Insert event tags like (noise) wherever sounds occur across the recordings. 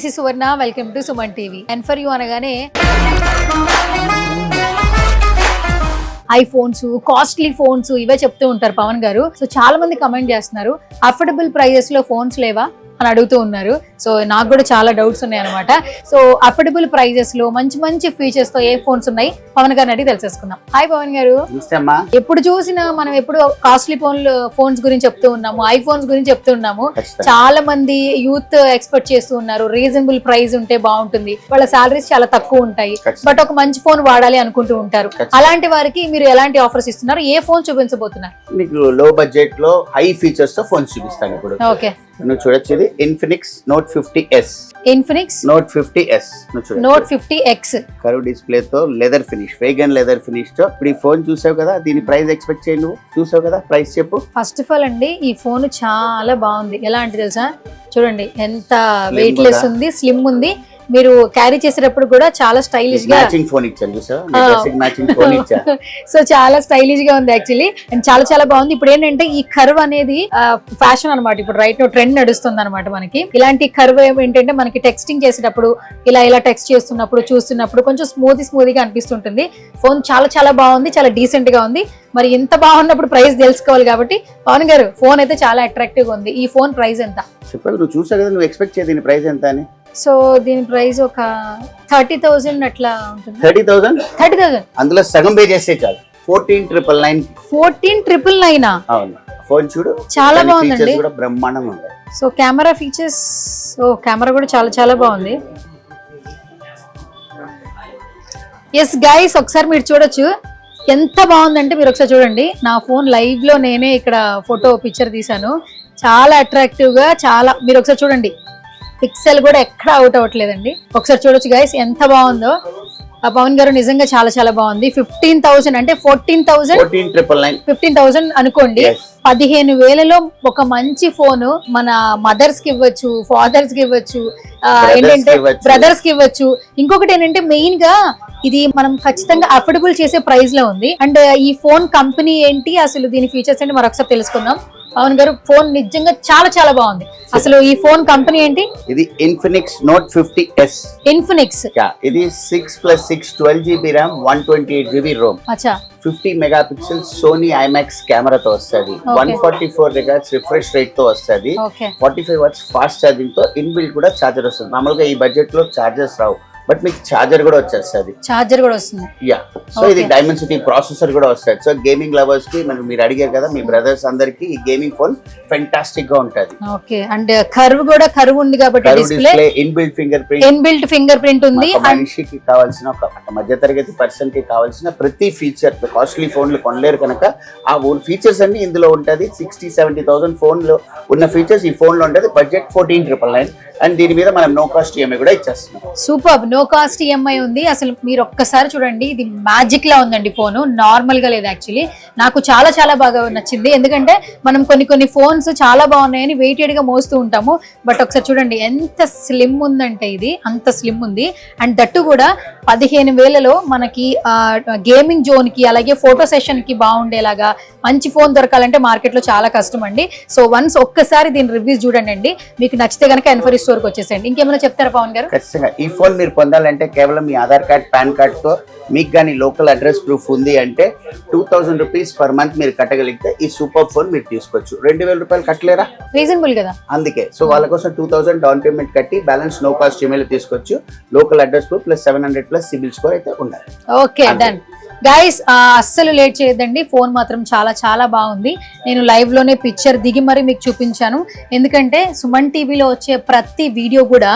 This is Suvarna welcome to Suman TV and for you అనగానే iPhones costly phones ఇవే చెప్తూ ఉంటారు పవన్ గారు. సో చాలా మంది కమెంట్ చేస్తున్నారు. అఫోర్డబుల్ ప్రైజెస్లో ఫోన్స్ లేవా? అని అడుగుతూ ఉన్నారు. సో నాకు కూడా చాలా డౌట్స్ ఉన్నాయి అనమాట సో అఫోర్డబుల్ ప్రైజెస్లో మంచి మంచి ఫీచర్స్తో ఏ ఫోన్స్ ఉన్నాయి? పవన్ గారిని అడిగి తెలిసేసుకుందాం. హాయ్ పవన్ గారు. ఎప్పుడు చూసినా మనం ఎప్పుడు కాస్ట్లీ ఫోన్లు ఫోన్స్ గురించి చెప్తూ ఉన్నాము ఐఫోన్స్ గురించి చెప్తూ ఉన్నాము. చాలా మంది యూత్ ఎక్స్పెక్ట్ చేస్తూ ఉన్నారు రీజనబుల్ ప్రైస్ ఉంటే బాగుంటుంది. వాళ్ళ సాలరీస్ చాలా తక్కువ ఉంటాయి. బట్ ఒక మంచి ఫోన్ వాడాలి అనుకుంటూ ఉంటారు. అలాంటి వారికి మీరు ఎలాంటి ఆఫర్స్ ఇస్తున్నారు? ఏ ఫోన్ చూపించబోతున్నారు? మీకు లో బడ్జెట్లో హై ఫీచర్స్తో ఫోన్ చూపిస్తాను ఇప్పుడు. ఓకే. నువ్వు చూడొచ్చు ఇది Infinix Note fifty S Infinix Note fifty S Note fifty X curve display తో లెదర్ ఫినిష్ వేగన్ లెదర్ ఫినిష్తో. ఇప్పుడు ఈ ఫోన్ చూసావు కదా దీని ప్రైస్ ఎక్స్పెక్ట్ చేయి నువ్వు. చూసావు కదా ప్రైస్ చెప్పు. ఫస్ట్ ఆఫ్ ఆల్ అండి ఈ ఫోన్ చాలా బాగుంది. ఎలా అంటే తెలుసా? చూడండి ఎంత వెయిట్ లెస్? ఉంది? స్లిమ్ ఉంది. మీరు క్యారీ చేసేటప్పుడు కూడా చాలా స్టైలిష్గా ఫోన్ ఇచ్చాను సో (laughs) చాలా స్టైలిష్గా ఉంది యాక్చువల్లీ అండ్ చాలా చాలా బాగుంది. ఇప్పుడు ఏంటంటే ఈ కర్వ్ అనేది ఫ్యాషన్ అన్నమాట. ఇప్పుడు రైట్ ట్రెండ్ నడుస్తుంది అనమాట మనకి. ఇలాంటి కర్వ్ ఏంటంటే మనకి టెక్స్టింగ్ చేసేటప్పుడు ఇలా ఇలా టెక్స్ట్ చేస్తున్నప్పుడు చూస్తున్నప్పుడు కొంచెం స్మూత్ స్మూత్గా అనిపిస్తుంటుంది. ఫోన్ చాలా చాలా బాగుంది. చాలా డీసెంట్గా ఉంది. మరి ఇంత బాగున్నప్పుడు ప్రైస్ తెలుసుకోవాలి కాబట్టి పవన్ గారు ఫోన్ అయితే చాలా అట్రాక్టివ్గా ఉంది. ఈ ఫోన్ ప్రైస్ ఎంత? చెప్పాలి నువ్వు చూసావు కదా నువ్వు ఎక్స్పెక్ట్ చేయ దీని ప్రైస్ ఎంత అని? సో దీని ప్రైస్ ఒక థర్టీ థౌజండ్ అట్లా ఉంటుంది. Thirty thousand thirty thousand. అందులో సగం పే చేస్తే చాలు. Fourteen triple nine. Fourteen triple నైనా అవును. ఫోన్ చూడు చాలా బాగుందండి. కూడా బ్రహ్మాండంగా ఉంటాయి సో కెమెరా ఫీచర్స్ ఓ కెమెరా కూడా చాలా చాలా బాగుంది. ఎస్ గైస్ ఒకసారి మీరు చూడొచ్చు. ఎంత బాగుందంటే మీరు ఒకసారి చూడండి. నా ఫోన్ లైవ్లో నేనే ఇక్కడ ఫోటో పిక్చర్ తీశాను. చాలా అట్రాక్టివ్గా చాలా మీరు ఒకసారి చూడండి. పిక్సెల్ కూడా ఎక్కడ అవుట్ అవ్వట్లేదండి. ఒకసారి చూడొచ్చు గైస్ ఎంత బాగుందో. ఆ పవన్ గారు నిజంగా చాలా చాలా బాగుంది. ఫిఫ్టీన్ థౌసండ్ అంటే ఫోర్టీన్ థౌసండ్ ఫిఫ్టీన్ థౌసండ్ అనుకోండి. పదిహేను వేలలో ఒక మంచి ఫోన్ మన మదర్స్కి ఇవ్వచ్చు ఫాదర్స్కి ఇవ్వచ్చు ఏంటంటే. బ్రదర్స్కి ఇవ్వచ్చు. ఇంకొకటి ఏంటంటే మెయిన్గా ఇది మనం ఖచ్చితంగా అఫోర్డబుల్ చేసే ప్రైస్లో ఉంది. అండ్ ఈ ఫోన్ కంపెనీ ఏంటి అసలు దీని ఫీచర్స్ ఏంటి మరొకసారి తెలుసుకుందాం. పవన్ గారు ఫోన్ నిజంగా చాలా చాలా బాగుంది. అసలు ఈ ఫోన్ కంపెనీ ఏంటి? ఇది Infinix Note fifty S Infinix ఇది six plus six twelve GB RAM one twenty eight GB ROM అచ్చా. Fifty mega pixel Sony IMAX కెమెరాతో వస్తుంది. One forty four regards refresh రేట్తో వస్తుంది. ఫార్టీ ఫైవ్ వాట్స్ ఫాస్ట్ ఛార్జింగ్తో inbuilt కూడా charger వస్తుంది. మామూలుగా ఈ బడ్జెట్లో ఛార్జర్స్ రావు. బట్ మీకు ఛార్జర్ కూడా వచ్చేస్తుంది. చార్జర్ కూడా వస్తుంది. యా సో ఇది Okay. డైమెన్సిటీ ప్రాసెసర్ కూడా వస్తుంది. సో గేమింగ్ లవర్స్కి మనకు మీరు అడిగారు కదా మీ బ్రదర్స్ అందరికి ఈ గేమింగ్ ఫోన్ ఫెంటాస్టిక్గా ఉంటది. ఓకే అండ్ కర్వ్ కూడా కర్వ్ ఉంది కాబట్టి display inbuilt fingerprint inbuilt fingerprint ఉంది. మనిషికి కావాల్సిన ఒక మధ్యతరగతి పర్సన్కి కావాల్సిన ప్రతి ఫీచర్ కాస్ట్లీ ఫోన్లు కొనలేరు కనుక ఆ ఫీచర్స్ అన్ని ఇందులో ఉంటది. సిక్స్టీ సెవెంటీ థౌసండ్ ఫోన్లో ఉన్న ఫీచర్స్ ఈ ఫోన్లో ఉంటది. Budget fourteen triple nine and దీని మీద మనం నో కాస్ట్ ఈఎంఐ కూడా ఇచ్చేస్తున్నాం. సూపర్ నో కాస్ట్ ఈఎంఐ ఉంది. అసలు మీరు ఒక్కసారి చూడండి ఇది మ్యాజిక్ లా ఉందండి ఫోన్ నార్మల్గా లేదు యాక్చువల్లీ నాకు చాలా చాలా బాగా నచ్చింది. ఎందుకంటే మనం కొన్ని కొన్ని ఫోన్స్ చాలా బాగున్నాయని వెయిటెడ్గా మోస్తూ ఉంటాము. బట్ ఒకసారి చూడండి ఎంత స్లిమ్ ఉందంటే ఇది. అంత స్లిమ్ ఉంది. అండ్ దట్టు కూడా పదిహేను వేలలో మనకి గేమింగ్ జోన్కి అలాగే ఫోటో సెషన్కి బాగుండేలాగా మంచి ఫోన్ దొరకాలంటే మార్కెట్లో చాలా కష్టం అండి. సో వన్స్ ఒక్కసారి దీని రివ్యూస్ చూడండి అండి. మీకు నచ్చితే కనుక ఎన్ఫరీ స్టోర్కి వచ్చేసేయండి. ఇంకేమైనా చెప్తారా పవన్ గారు? ఖచ్చితంగా. ఈ ఫోన్ మీరు పొందాలంటే కేవలం మీ ఆధార్ కార్డ్ పాన్ కార్డ్తో మీకు కానీ లోకల్ అడ్రస్ ప్రూఫ్ ఉంది అంటే two thousand rupees per month మీరు కట్టగలిగితే ఈ సూపర్ ఫోన్ మీరు తీసుకోవచ్చు. రెండు వేల రూపాయలు కట్టలేరా? రీజనబుల్ కదా. అందుకే. సో వాళ్ళ కోసం టూ థౌసండ్ డౌన్ పేమెంట్ కట్టి బ్యాలెన్స్ నో కాస్ట్ ఈమెయిల్ తీసుకోవచ్చు. Local address proof plus seven hundred plus CIBIL score అయితే ఉండాలి. ఓకే. డన్ గైస్ అస్సలు లేట్ చేయొద్దండి. ఫోన్ మాత్రం చాలా చాలా బాగుంది. నేను లైవ్లోనే పిక్చర్ దిగి మరి మీకు చూపించాను. ఎందుకంటే సుమన్ టీవీలో వచ్చే ప్రతి వీడియో కూడా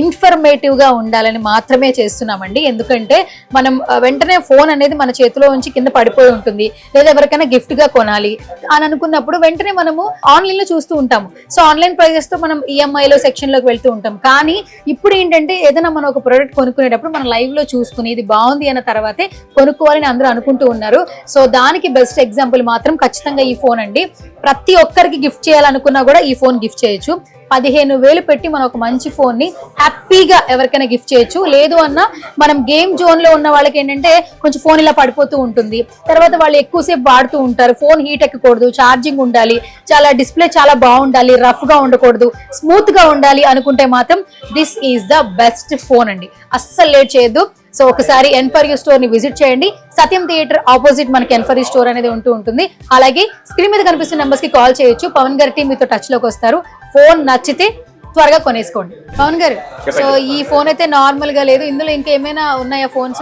ఇన్ఫర్మేటివ్గా ఉండాలని మాత్రమే చేస్తున్నామండి. ఎందుకంటే మనం వెంటనే ఫోన్ అనేది మన చేతిలో ఉంచి కింద పడిపోయి ఉంటుంది. లేదా ఎవరికైనా గిఫ్ట్గా కొనాలి అని అనుకున్నప్పుడు వెంటనే మనము ఆన్లైన్లో చూస్తూ ఉంటాము. సో ఆన్లైన్ ప్రైజెస్తో మనం ఈఎంఐ లో సెక్షన్ వెళ్తూ ఉంటాం. కానీ ఇప్పుడు ఏంటంటే ఏదైనా మనం ఒక ప్రోడక్ట్ కొనుక్కునేటప్పుడు మనం లైవ్లో చూసుకుని ఇది బాగుంది అన్న తర్వాతే కొనుక్కోవాలని అందరూ అనుకుంటూ ఉన్నారు. సో దానికి బెస్ట్ ఎగ్జాంపుల్ మాత్రం ఖచ్చితంగా ఈ ఫోన్ అండి. ప్రతి ఒక్కరికి గిఫ్ట్ చేయాలనుకున్నా కూడా ఈ ఫోన్ గిఫ్ట్ చేయొచ్చు. పదిహేను వేలు పెట్టి మనం ఒక మంచి ఫోన్ని హ్యాపీగా ఎవరికైనా గిఫ్ట్ చేయొచ్చు. లేదు అన్నా మనం గేమ్ జోన్లో ఉన్న వాళ్ళకి ఏంటంటే కొంచెం ఫోన్ ఇలా పడిపోతూ ఉంటుంది. తర్వాత వాళ్ళు ఎక్కువసేపు వాడుతూ ఉంటారు. ఫోన్ హీట్ ఎక్కకూడదు ఛార్జింగ్ ఉండాలి చాలా డిస్ప్లే చాలా బాగుండాలి రఫ్గా ఉండకూడదు స్మూత్గా ఉండాలి అనుకుంటే మాత్రం this is the best phone అండి. అస్సలు లేట్ చేయొద్దు. సో ఒకసారి ఎన్ఫర్ యూ స్టోర్ని విజిట్ చేయండి. సత్యం థియేటర్ ఆపోజిట్ మనకి ఎన్ఫర్ యూ స్టోర్ అనేది ఉంటూ ఉంటుంది. అలాగే స్క్రీన్ మీద కనిపిస్తున్న నెంబర్స్కి కాల్ చేయొచ్చు. పవన్ గారి టీం మీతో టచ్లోకి వస్తారు. ఫోన్ నచ్చితే త్వరగా కొనేసుకోండి. పవన్ గారు సో ఈ ఫోన్ అయితే నార్మల్గా లేదు. ఇందులో ఇంకా ఏమైనా ఉన్నాయా phones?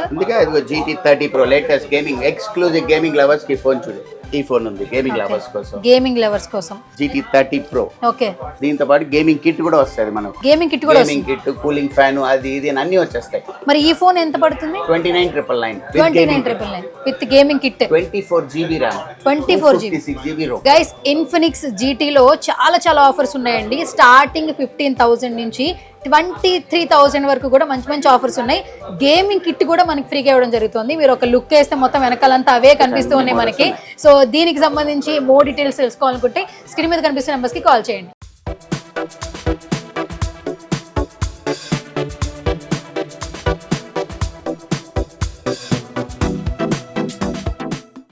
GT thirty pro latest gaming exclusive gaming లవర్స్కి phone చూడు. ఈ ఫోన్ ఉంది గేమింగ్ లవర్స్ కోసం. గేమింగ్ లవర్స్ కోసం. GT thirty pro okay. దీంతో పాటు గేమింగ్ కిట్ కూడా వస్తుంది మనకు. గేమింగ్ కిట్ కూడా గేమింగ్ కిట్ కూలింగ్ ఫ్యాన్ అది ఇది అని అన్ని వచ్చేస్తాయి. మరి ఈ ఫోన్ ఎంత పడుతుంది? Twenty nine triple nine twenty nine triple nine with gaming kit twenty four GB RAM twenty four GB six GB ROM guys Infinix జీటీలో చాలా చాలా ఆఫర్స్ ఉన్నాయండి. స్టార్టింగ్ ఫిఫ్టీన్ థౌసండ్ నుంచి ట్వంటీ త్రీ థౌసండ్ వరకు కూడా మంచి మంచి ఆఫర్స్ ఉన్నాయి. Gaming kit కూడా మనకి ఫ్రీగా ఇవ్వడం జరుగుతుంది. మీరు ఒక లుక్ వేస్తే మొత్తం వెనకాలంతా అవే కనిపిస్తూ ఉన్నాయి మనకి. సో దీనికి సంబంధించి మోర్ డీటెయిల్స్ తెలుసుకోవాలనుకుంటే స్క్రీన్ మీద కనిపిస్తున్న నెంబర్స్కి కాల్ చేయండి.